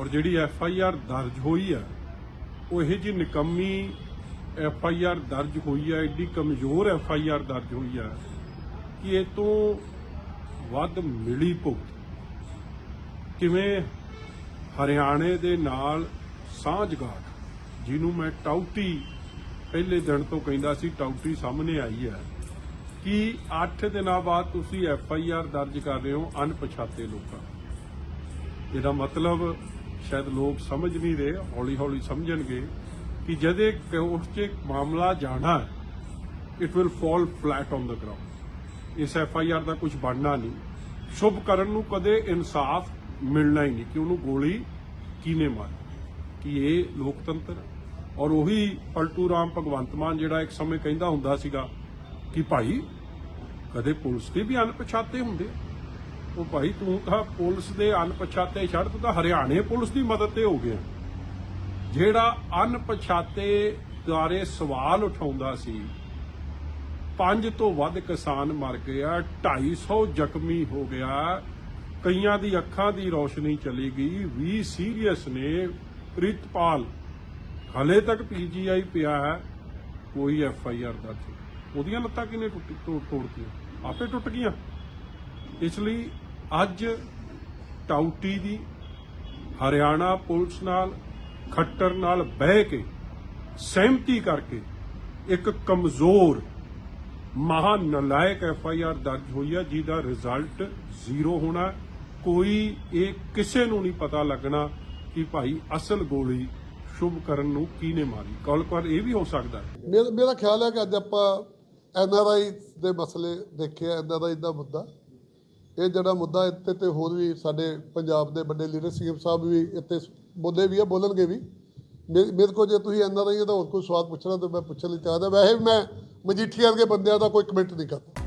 ਔਰ ਜਿਹੜੀ F I R ਦਰਜ ਹੋਈ ਹੈ ਉਹ ਇਹ ਜੀ ਨਿਕੰਮੀ ਐਫ ਆਈ ਆਰ ਦਰਜ ਹੋਈ ਹੈ ਐਡੀ ਕਮਜ਼ੋਰ ਐਫ ਆਈ ਆਰ ਦਰਜ ਹੋਈ ਹੈ ਕਿ ਇਹ ਤੋਂ ਵੱਧ ਮਿਲੀ ਭੁਗਤ। ਕਿਵੇਂ ਹਰਿਆਣੇ ਦੇ ਨਾਲ ਸਾਂਝਗਾਟ ਜਿਹਨੂੰ ਮੈਂ ਟਾਊਟੀ ਪਹਿਲੇ ਦਿਨ ਤੋਂ ਕਹਿੰਦਾ ਸੀ, ਟਾਊਟੀ ਸਾਹਮਣੇ ਆਈ ਹੈ ਕਿ 8 ਦਿਨਾਂ ਬਾਅਦ ਤੁਸੀਂ ਐਫ ਆਈ ਆਰ ਦਰਜ ਕਰ ਰਹੇ ਹੋ ਅਣਪਛਾਤੇ ਲੋਕਾਂ। ਇਹਦਾ ਮਤਲਬ ਸ਼ਾਇਦ ਲੋਕ ਸਮਝ ਨਹੀਂ ਰਹੇ, ਹੌਲੀ ਹੌਲੀ ਸਮਝਣਗੇ ਕਿ ਜਦੇ ਕੋਰਟ 'ਚ ਮਾਮਲਾ ਜਾਣਾ ਹੈ it will fall flat on the ground ਇਸ ਐਫ ਆਈ ਆਰ ਦਾ ਕੁਝ ਬਣਨਾ ਨਹੀਂ। ਸ਼ੁਭ ਕਰਨ ਨੂੰ ਕਦੇ ਇਨਸਾਫ ਮਿਲਣਾ ਹੀ ਨਹੀਂ ਕਿ ਉਹਨੂੰ ਗੋਲੀ ਕਿਨੇ ਮਾਰੀ? ਕਿ ਇਹ ਲੋਕਤੰਤਰ ਔਰ ਉਹੀ ਪਲਟੂ ਰਾਮ ਭਗਵੰਤ ਮਾਨ ਜਿਹੜਾ ਇੱਕ ਸਮੇਂ ਕਹਿੰਦਾ ਹੁੰਦਾ ਸੀਗਾ ਕਿ ਭਾਈ, ਕਦੇ ਪੁਲਿਸ ਦੇ ਵੀ ਅਣਪਛਾਤੇ ਹੁੰਦੇ ਉਹ ਭਾਈ, ਤੂੰ ਤਾਂ ਪੁਲਿਸ ਦੇ ਅਣਪਛਾਤੇ ਛੱਡ ਤੂੰ ਤਾਂ ਹਰਿਆਣੇ ਪੁਲਿਸ ਦੀ ਮਦਦ ਤੇ ਹੋ ਗਿਆ। ਜਿਹੜਾ ਅਣਪਛਾਤੇ ਦੁਆਰੇ ਸਵਾਲ ਉਠਾਉਂਦਾ ਸੀ, ਪੰਜ ਤੋਂ ਵੱਧ ਕਿਸਾਨ ਮਰ ਗਏ 250 ਜ਼ਖਮੀ ਹੋ ਗਿਆ, ਕਈਆਂ ਦੀ ਅੱਖਾਂ ਦੀ ਰੋਸ਼ਨੀ ਚਲੀ ਗਈ 20 ਸੀਰੀਅਸ ਨੇ ਪ੍ਰਿਤਪਾਲ। ਹਲੇ ਤੱਕ ਪੀਜੀਆਈ ਪਿਆ ਹੈ, ਕੋਈ ਐਫ ਆਈ ਆਰ ਦਰਜ ਨਹੀਂ। ਉਹਦੀਆਂ ਲੱਤਾਂ ਕਿਨੇ ਟੁੱਟ ਤੋੜ ਤੋੜਤੀਆਂ? ਆਪੇ ਟੁੱਟ ਗਈਆਂ। ਇਸ ਲਈ ਅੱਜ ਟਾਊਟੀ ਦੀ ਹਰਿਆਣਾ ਪੁਲਿਸ ਨਾਲ, ਖੱਟਰ ਨਾਲ ਬਹਿ ਕੇ, ਸਹਿਮਤੀ ਕਰਕੇ ਇੱਕ ਕਮਜ਼ੋਰ ਮਹਾ ਨਲਾਇਕ ਐਫ ਆਈ ਆਰ ਦਰਜ ਹੋਈ ਹੈ ਜਿਹਦਾ ਰਿਜ਼ਲਟ ਜ਼ੀਰੋ ਹੋਣਾ ਕੋਈ ਇਹ ਕਿਸੇ ਨੂੰ ਨਹੀਂ ਪਤਾ ਲੱਗਣਾ ਕਿ ਭਾਈ ਅਸਲ ਗੋਲੀ ਸ਼ੁਭ ਕਰਨ ਨੂੰ ਕਿਹਨੇ ਮਾਰੀ। ਕਲ ਪਰ ਇਹ ਵੀ ਹੋ ਸਕਦਾ ਮੇਰਾ ਮੇਰਾ ਖਿਆਲ ਹੈ ਕਿ ਅੱਜ ਆਪਾਂ ਐਨ ਆਰ ਆਈ ਦੇ ਮਸਲੇ ਦੇਖਿਆ ਐਨ ਆਰ ਆਈ ਦਾ ਮੁੱਦਾ। ਇਹ ਜਿਹੜਾ ਮੁੱਦਾ ਇੱਥੇ ਤੇ ਹੋਰ ਵੀ ਸਾਡੇ ਪੰਜਾਬ ਦੇ ਵੱਡੇ ਲੀਡਰ ਸੀਐਮ ਸਾਹਿਬ ਵੀ ਇੱਥੇ ਬੋਲੇ ਵੀ ਆ, ਬੋਲਣਗੇ ਵੀ। ਮੇ- ਮੇਰੇ ਕੋਲ ਜੇ ਤੁਸੀਂ ਐਨ ਆਰ ਆਈ ਦਾ ਹੋਰ ਕੋਈ ਸਵਾਲ ਪੁੱਛਣਾ ਤਾਂ ਮੈਂ ਪੁੱਛਣ ਲਈ ਤਿਆਰ ਹਾਂ ਵੈਸੇ ਵੀ ਮੈਂ ਮਜੀਠੀਆ ਵਰਗੇ ਬੰਦਿਆਂ ਦਾ ਕੋਈ ਕਮੈਂਟ ਨਹੀਂ ਕਰਦਾ।